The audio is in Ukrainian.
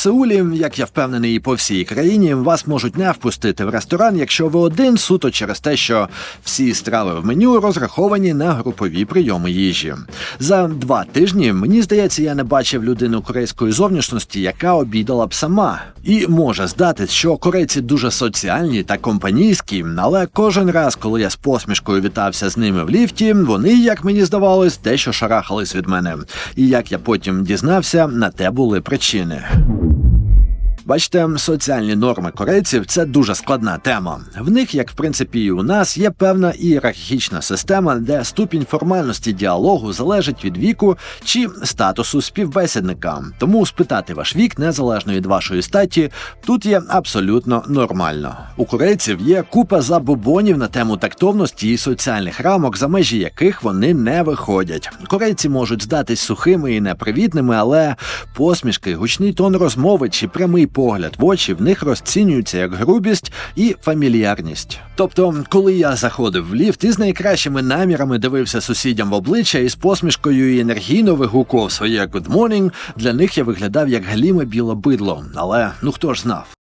Сеулі, як я впевнений, і по всій країні, вас можуть не впустити в ресторан, якщо ви один суто через те, що всі страви в меню розраховані на групові прийоми їжі. За два тижні мені здається, я не бачив людину корейської зовнішності, яка обідала б сама. І може здатись, що корейці дуже соціальні та компанійські, але кожен раз, коли я з посмішкою вітався з ними в ліфті, вони, як мені здавалось, дещо шарахались від мене. І як я потім дізнався, на те були причини. Бачите, соціальні норми корейців це дуже складна тема. В них, як в принципі, і у нас, є певна ієрархічна система, де ступінь формальності діалогу залежить від віку чи статусу співбесідника. Тому спитати ваш вік, незалежно від вашої статі, тут є абсолютно нормально. У корейців є купа забобонів на тему тактовності і соціальних рамок, за межі яких вони не виходять. Корейці можуть здатись сухими і непривітними, але посмішки, гучний тон розмови чи прямий погляд в очі в них розцінюються як грубість і фамільярність. Тобто, коли я заходив в ліфт і з найкращими намірами дивився сусідям в обличчя і з посмішкою і енергійно вигукував своє «good morning», для них я виглядав як гліме біле бидло. Але ну хто ж знав?